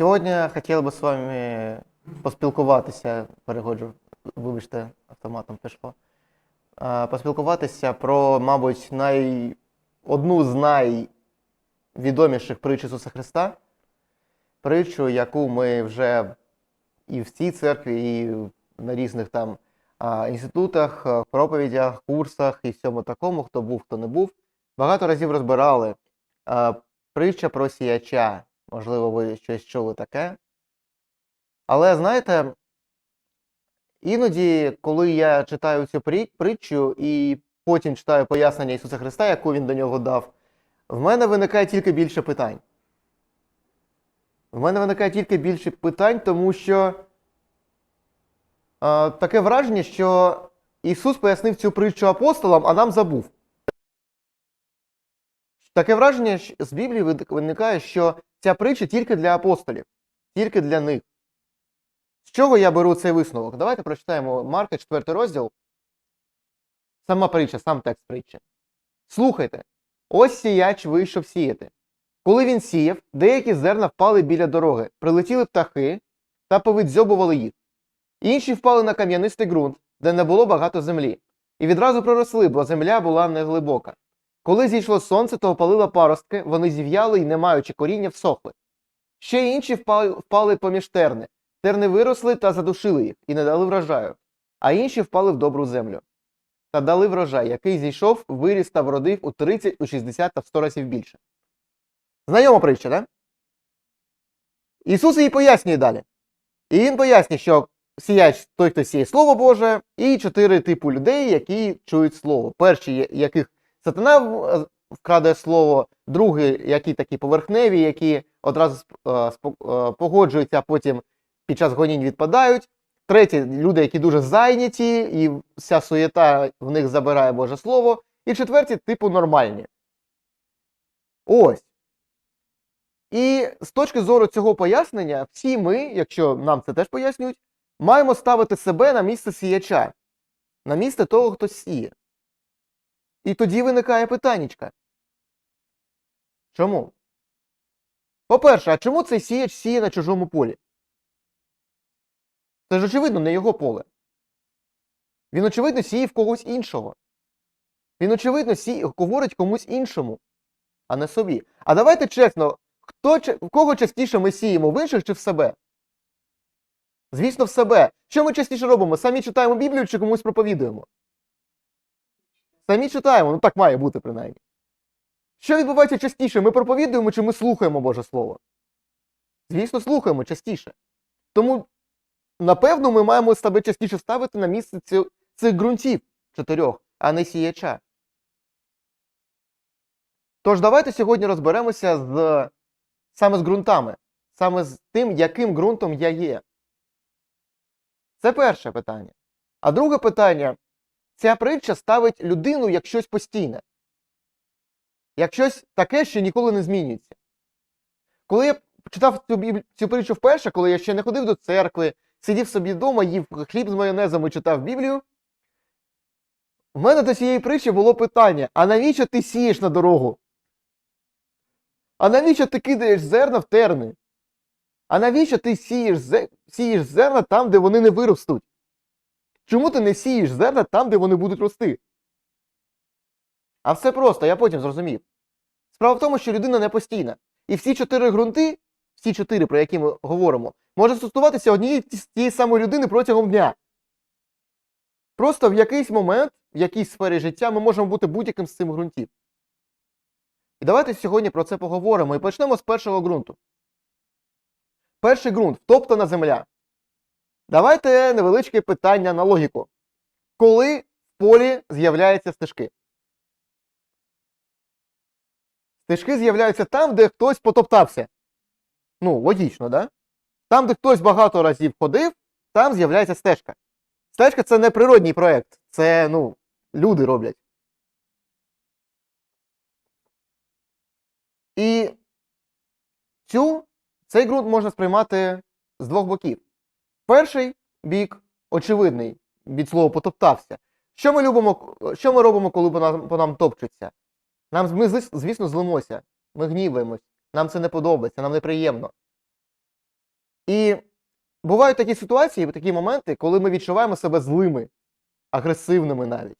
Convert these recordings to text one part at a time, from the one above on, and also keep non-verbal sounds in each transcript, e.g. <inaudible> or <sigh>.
Сьогодні хотів би з вами поспілкуватися, переходжу, вибачте, автоматом пішло. Поспілкуватися про, мабуть, най... одну з найвідоміших притч Ісуса Христа. Притчу, яку ми вже і в цій церкві, і на різних там інститутах, проповідях, курсах і всьому такому, хто був, хто не був, багато разів розбирали. Притча про сіяча. Можливо, ви щось чули таке. Але знаєте, іноді, коли я читаю цю притчу і потім читаю пояснення Ісуса Христа, яку Він до нього дав, в мене виникає тільки більше питань. В мене виникає тільки більше питань, тому що е, таке враження, що Ісус пояснив цю притчу апостолам, а нам забув. Таке враження з Біблії виникає, що ця притча тільки для апостолів, тільки для них. З чого я беру цей висновок? Давайте прочитаємо Марка, 4 розділ. Сама притча, сам текст притчі. Слухайте, ось сіяч вийшов сіяти. Коли він сіяв, деякі зерна впали біля дороги, прилетіли птахи та повидзьобували їх. Інші впали на кам'янистий ґрунт, де не було багато землі, і відразу проросли, бо земля була неглибока. Коли зійшло сонце, то опалило паростки, вони зів'яли і, не маючи коріння, всохли. Ще інші впали, поміж терни. Терни виросли та задушили їх, і не дали врожаю, а інші впали в добру землю. Та дали врожай, який зійшов, виріс та вродив у 30, у 60 та в 100 разів більше. Знайома притча. Да? Ісус її пояснює далі. І він пояснює, що сіяч той, хто сіє Слово Боже, і чотири типу людей, які чують Слово. Перші, яких сатана в- вкрадає слово, другі, які такі поверхневі, які одразу е, е, погоджуються, а потім під час гонінь відпадають. Треті люди, які дуже зайняті, і вся суєта в них забирає Боже Слово. І четверті, типу, нормальні. Ось. І з точки зору цього пояснення, всі ми, якщо нам це теж пояснюють, маємо ставити себе на місце сіяча, на місце того, хто сіє. І тоді виникає питаннячка. Чому? По-перше, а чому цей сіяч сіє на чужому полі? Це ж очевидно не його поле. Він, очевидно, сіє в когось іншого. Він, очевидно, сіє, говорить комусь іншому, а не собі. А давайте чесно, хто, в кого частіше ми сіємо, в інших чи в себе? Звісно, в себе. Що ми частіше робимо? Самі читаємо Біблію чи комусь проповідуємо? Самі читаємо, ну так має бути принаймні. Що відбувається частіше? Ми проповідуємо чи ми слухаємо Боже Слово? Звісно, слухаємо частіше. Тому, напевно, ми маємо себе частіше ставити на місце цих, цих ґрунтів чотирьох, а не сіяча. Тож давайте сьогодні розберемося з, саме з ґрунтами, саме з тим, яким ґрунтом я є. Це перше питання. А друге питання: ця притча ставить людину як щось постійне, як щось таке, що ніколи не змінюється. Коли я читав цю, цю притчу вперше, коли я ще не ходив до церкви, сидів собі вдома, їв хліб з майонезом і читав Біблію, в мене до цієї притчі було питання: а навіщо ти сієш на дорогу? А навіщо ти кидаєш зерна в терни? А навіщо ти сієш, сієш зерна там, де вони не виростуть? Чому ти не сієш зерна там, де вони будуть рости? А все просто, я потім зрозумів. Справа в тому, що людина не постійна. І всі чотири ґрунти, всі чотири, про які ми говоримо, може стосуватися однієї тієї самої людини протягом дня. Просто в якийсь момент, в якійсь сфері життя ми можемо бути будь-яким з цих ґрунтів. І давайте сьогодні про це поговоримо і почнемо з першого ґрунту. Перший ґрунт втоптана земля. Давайте невеличке питання на логіку. Коли в полі з'являються стежки? Стежки з'являються там, де хтось потоптався. Ну, логічно, да? Там, де хтось багато разів ходив, там з'являється стежка. Стежка це не природній проєкт, це, ну, люди роблять. І цю, цей ґрунт можна сприймати з двох боків. Перший бік очевидний від слова потоптався. Що ми любимо, що ми робимо, коли по нам, по нам топчуться? Нам ми, звісно, злимося, ми гніваємось, нам це не подобається, нам неприємно. І бувають такі ситуації, такі моменти, коли ми відчуваємо себе злими, агресивними навіть,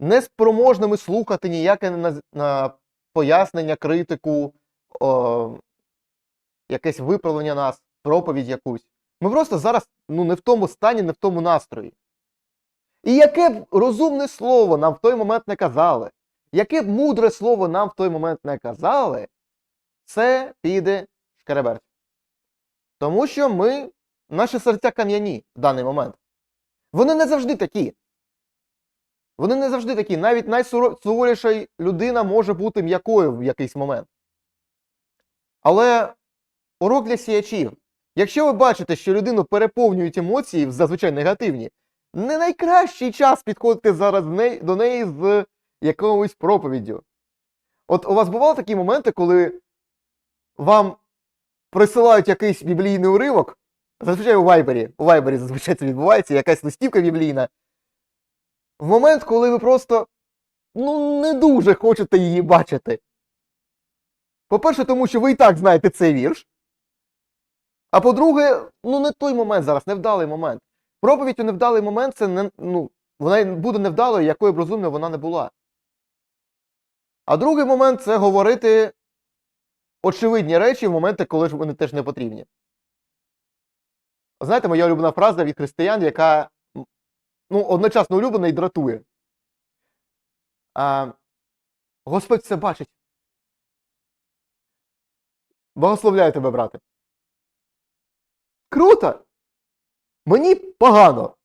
неспроможними слухати ніяке на, на пояснення, критику, о, якесь виправлення нас, проповідь якусь. Ми просто зараз ну, не в тому стані, не в тому настрої. І яке б розумне слово нам в той момент не казали, яке б мудре слово нам в той момент не казали, це піде шкереберть. Тому що ми, наші серця кам'яні в даний момент. Вони не завжди такі. Вони не завжди такі. Навіть найсуворіша людина може бути м'якою в якийсь момент. Але урок для сіячів. Якщо ви бачите, що людину переповнюють емоції, зазвичай негативні, не найкращий час підходити зараз до неї з якоюсь проповіддю. От у вас бували такі моменти, коли вам присилають якийсь біблійний уривок, зазвичай у Вайбері, у Вайбері зазвичай це відбувається, якась листівка біблійна. В момент, коли ви просто ну, не дуже хочете її бачити. По-перше, тому що ви і так знаєте цей вірш. А по-друге, ну не той момент зараз, невдалий момент. Проповідь у невдалий момент це не, ну, вона буде невдалою, якою б розумною вона не була. А другий момент це говорити очевидні речі в моменти, коли ж вони теж не потрібні. Знаєте, моя улюблена фраза від християн, яка ну, одночасно улюблена і дратує. А, Господь все бачить. Благословляю тебе, брате. Круто! Мені погано.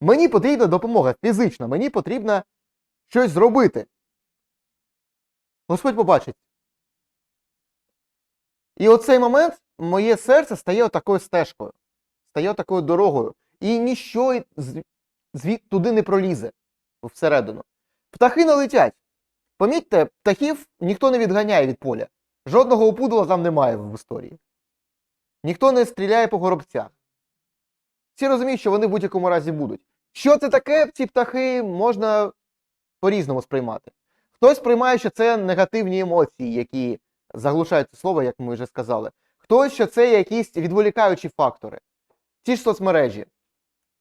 Мені потрібна допомога фізична, мені потрібно щось зробити. Господь побачить. І оцей момент моє серце стає такою стежкою, стає такою дорогою. І ніщо звід туди не пролізе всередину. Птахи не летять. Помітьте, птахів ніхто не відганяє від поля. Жодного опудала там немає в історії. Ніхто не стріляє по горобцях. Всі розуміють, що вони в будь-якому разі будуть. Що це таке, ці птахи можна по-різному сприймати. Хтось сприймає, що це негативні емоції, які заглушають це слово, як ми вже сказали. Хтось, що це якісь відволікаючі фактори. Ті ж соцмережі.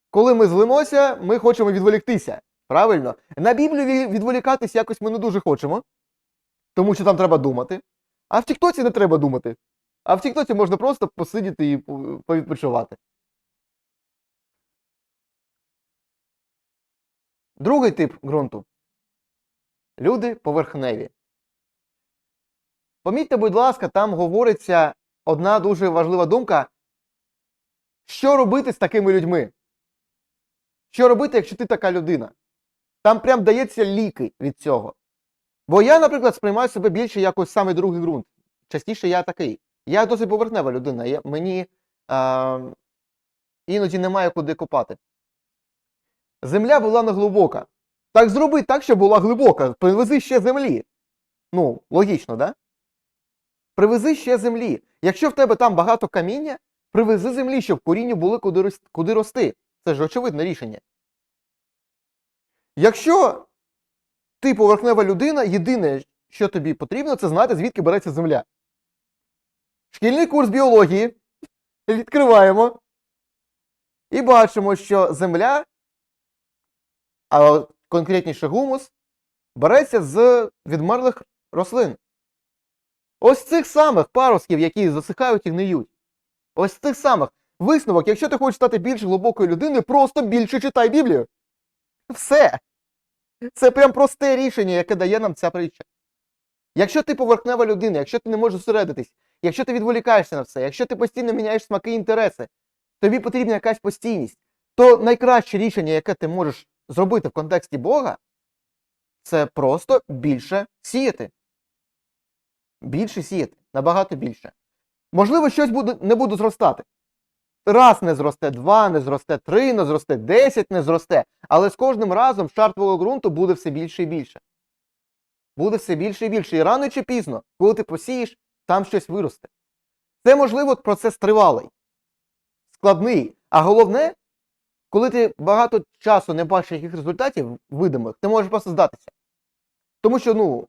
Коли ми злимося, ми хочемо відволіктися. Правильно? На Біблію відволікатись якось ми не дуже хочемо, тому що там треба думати. А в Тіктоці не треба думати. А в Тіктоці можна просто посидіти і повідпочивати. Другий тип ґрунту. Люди поверхневі. Помітьте, будь ласка, там говориться одна дуже важлива думка. Що робити з такими людьми? Що робити, якщо ти така людина? Там прям дається ліки від цього. Бо я, наприклад, сприймаю себе більше якось саме другий ґрунт. Частіше я такий. Я досить поверхнева людина. Я, Мені е, іноді немає куди копати. Земля була не глибока. Так зроби так, щоб була глибока. Привези ще землі. Ну, логічно, да? Привези ще землі. Якщо в тебе там багато каміння, привези землі, щоб корінню були куди, куди рости. Це ж очевидне рішення. Якщо ти поверхнева людина, єдине, що тобі потрібно, це знати, звідки береться земля. Шкільний курс біології. Відкриваємо. І бачимо, що земля, а конкретніше гумус, береться з відмерлих рослин. Ось цих самих парусків, які засихають і гниють. Ось цих самих. Висновок, якщо ти хочеш стати більш глибокою людиною, просто більше читай Біблію. Все. Це прям просте рішення, яке дає нам ця притча. Якщо ти поверхнева людина, якщо ти не можеш зосередитись, якщо ти відволікаєшся на все, якщо ти постійно міняєш смаки і інтереси, тобі потрібна якась постійність, то найкраще рішення, яке ти можеш зробити в контексті Бога, це просто більше сіяти. Більше сіяти, набагато більше. Можливо, щось буде, не буде зростати. Раз не зросте, два не зросте, три не зросте, десять не зросте. Але з кожним разом шар твого ґрунту буде все більше і більше. Буде все більше і більше. І рано чи пізно, коли ти посієш, там щось виросте. Це, можливо, процес тривалий, складний. А головне, коли ти багато часу не бачиш яких результатів видимих, ти можеш просто здатися. Тому що, ну,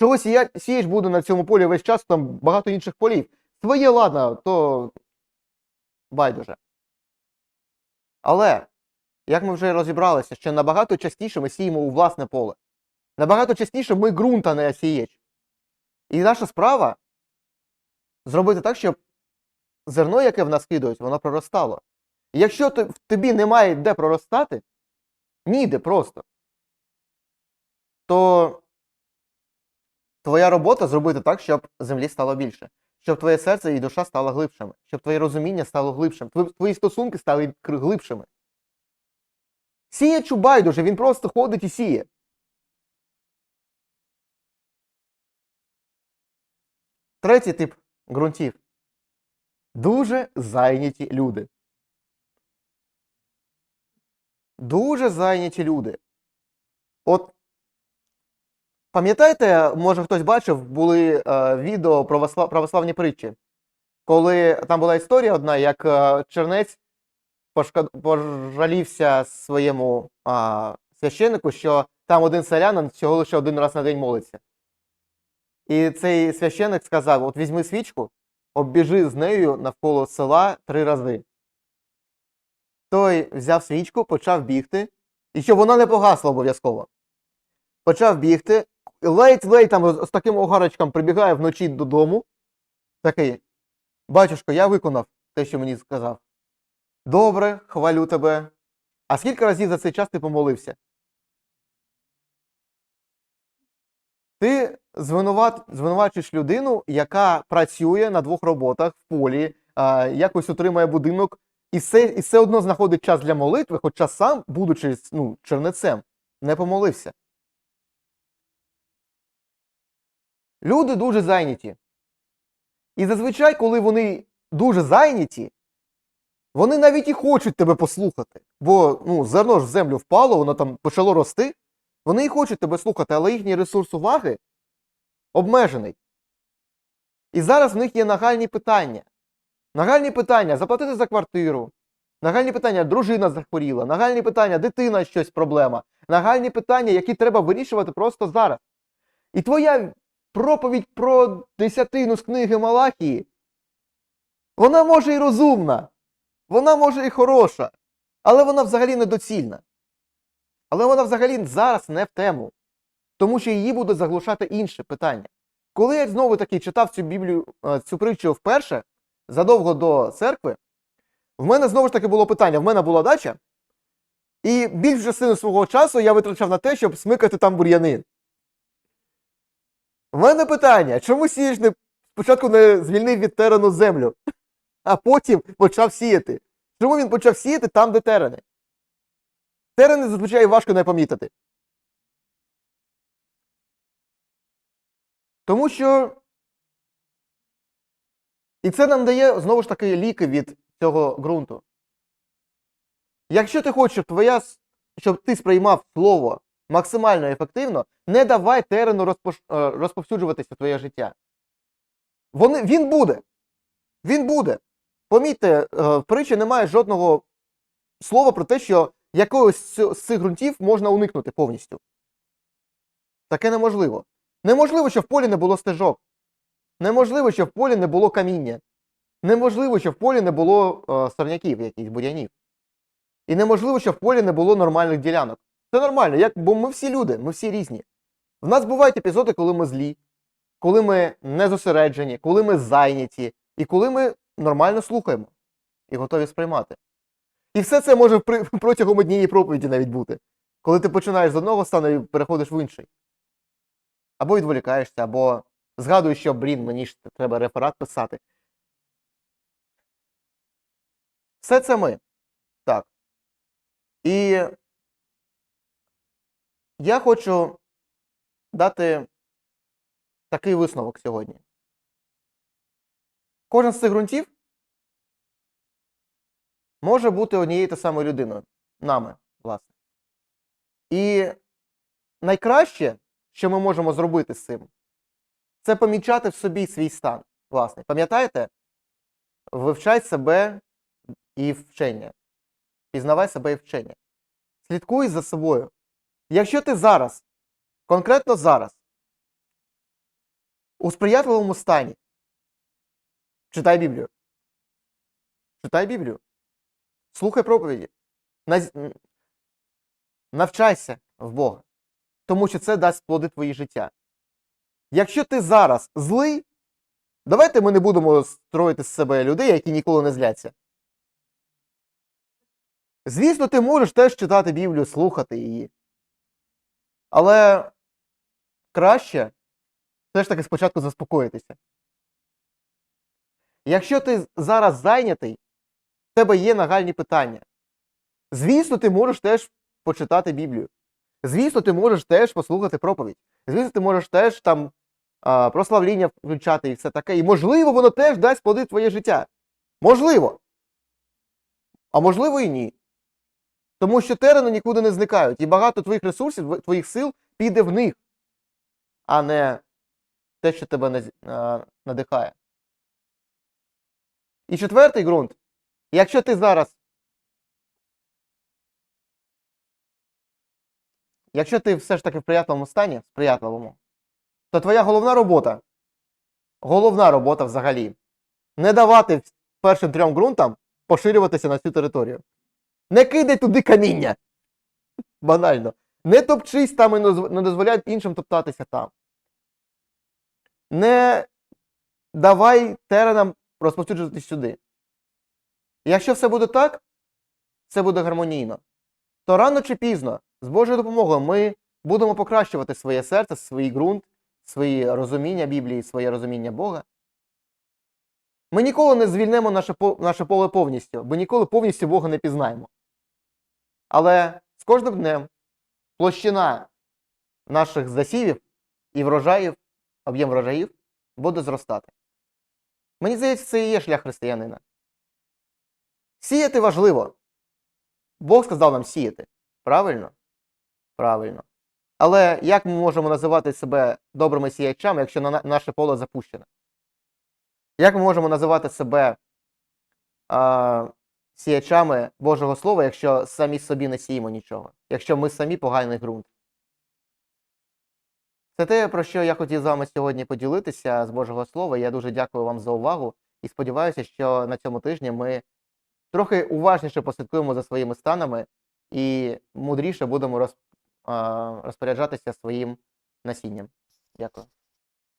чогось сієш буде на цьому полі весь час, там багато інших полів. Своє, ладно, то байдуже. Але, як ми вже розібралися, що набагато частіше ми сіємо у власне поле. Набагато частіше ми ґрунт, а не сієч. І наша справа зробити так, щоб зерно, яке в нас кидають, воно проростало. І якщо в тобі немає де проростати, ніде просто, то твоя робота зробити так, щоб землі стало більше, щоб твоє серце і душа стало глибшими, щоб твоє розуміння стало глибшим, твої- стосунки стали глибшими. Сіячу байдуже, він просто ходить і сіє. Третій тип ґрунтів. Дуже зайняті люди. Дуже зайняті люди. От пам'ятаєте, може хтось бачив, були е, відео про православні притчі, коли там була історія одна, як е, чернець пошкод- пожалівся своєму а, священнику, що там один селянин всього лише один раз на день молиться. І цей священник сказав: от візьми свічку, оббіжи з нею навколо села три рази. Той взяв свічку, почав бігти, і щоб вона не погасла обов'язково. Почав бігти, ледь-ледь там з таким огарочком прибігає вночі додому. Такий, батюшко, я виконав те, що мені сказав. Добре, хвалю тебе. А скільки разів за цей час ти помолився? Ти звинуват, звинувачуєш людину, яка працює на двох роботах в полі, а, якось утримує будинок, і все, і все одно знаходить час для молитви, хоча сам, будучи ну, чернецем, не помолився. Люди дуже зайняті. І зазвичай, коли вони дуже зайняті, вони навіть і хочуть тебе послухати. Бо ну, зерно ж в землю впало, воно там почало рости. Вони і хочуть тебе слухати, але їхній ресурс уваги обмежений. І зараз в них є нагальні питання. Нагальні питання заплатити за квартиру, нагальні питання дружина захворіла, нагальні питання дитина щось проблема, нагальні питання, які треба вирішувати просто зараз. І твоя проповідь про десятину з книги Малахії, вона може і розумна, вона може і хороша, але вона взагалі недоцільна. Але вона взагалі зараз не в тему, тому що її буде заглушати інше питання. Коли я знову таки читав цю Біблію, е, цю притчу вперше, задовго до церкви, в мене знову ж таки було питання: в мене була дача, і більшу частину свого часу я витрачав на те, щоб смикати там бур'яни. В мене питання: чому сієш не спочатку не звільнив від терену землю, а потім почав сіяти? Чому він почав сіяти там, де терени? Терени зазвичай важко не помітити. Тому що. І це нам дає знову ж таки ліки від цього ґрунту. Якщо ти хочеш, щоб твоя, щоб ти сприймав слово максимально ефективно, не давай терену розпош... е, розповсюджуватися в твоє життя. Вони... Він буде. Він буде. Помітьте, е, в притчі немає жодного слова про те, що якогось з цих ґрунтів можна уникнути повністю. Таке неможливо. Неможливо, щоб в полі не було стежок. Неможливо, щоб в полі не було каміння. Неможливо, щоб в полі не було е, сорняків, якихось бур'янів. І неможливо, щоб в полі не було нормальних ділянок. Це нормально, як, бо ми всі люди, ми всі різні. В нас бувають епізоди, коли ми злі, коли ми не зосереджені, коли ми зайняті, і коли ми нормально слухаємо і готові сприймати. І все це може <laughs> протягом однієї проповіді навіть бути. Коли ти починаєш з одного стану і переходиш в інший. Або відволікаєшся, або згадуєш, що, блін, мені ж треба реферат писати. Все це ми. Так. І я хочу дати такий висновок сьогодні. Кожен з цих ґрунтів може бути однією та самою людиною. Нами, власне. І найкраще, що ми можемо зробити з цим, це помічати в собі свій стан. Власне. Пам'ятаєте? Вивчай себе і вчення. Пізнавай себе і вчення. Слідкуй за собою. Якщо ти зараз, конкретно зараз, у сприятливому стані, читай Біблію. Читай Біблію. Слухай проповіді. Навчайся в Бога. Тому що це дасть плоди твої життя. Якщо ти зараз злий, давайте ми не будемо строїти з себе людей, які ніколи не зляться. Звісно, ти можеш теж читати Біблію, слухати її. Але краще все ж таки спочатку заспокоїтися. Якщо ти зараз зайнятий, в тебе є нагальні питання. Звісно, ти можеш теж почитати Біблію. Звісно, ти можеш теж послухати проповідь. Звісно, ти можеш теж там а, прославління включати і все таке. І можливо, воно теж дасть плоди твоє життя. Можливо. А можливо і ні. Тому що терени нікуди не зникають, і багато твоїх ресурсів, твоїх сил піде в них, а не те, що тебе надихає. І четвертий ґрунт. Якщо ти зараз. Якщо ти все ж таки в приятному стані, сприятливому, то твоя головна робота, головна робота взагалі, не давати першим трьом ґрунтам поширюватися на цю територію. Не кидай туди каміння. <laughs> Банально. Не топчись там і не доз- не дозволяй іншим топтатися там. Не давай теренам розповсюджуватись сюди. Якщо все буде так, все буде гармонійно, то рано чи пізно, з Божою допомогою, ми будемо покращувати своє серце, свій ґрунт, свої розуміння Біблії, своє розуміння Бога. Ми ніколи не звільнимо наше, наше поле повністю, бо ніколи повністю Бога не пізнаємо. Але з кожним днем площина наших засівів і врожаїв, об'єм врожаїв буде зростати. Мені здається, це і є шлях християнина. Сіяти важливо. Бог сказав нам сіяти. Правильно? Правильно. Але як ми можемо називати себе добрими сіячами, якщо на на- наше поле запущене? Як ми можемо називати себе а, сіячами Божого Слова, якщо самі собі не сіємо нічого, якщо ми самі поганий ґрунт? Це те, про що я хотів з вами сьогодні поділитися з Божого Слова. Я дуже дякую вам за увагу і сподіваюся, що на цьому тижні ми трохи уважніше послідкуємо за своїми станами і мудріше будемо роз, а, розпоряджатися своїм насінням. Дякую.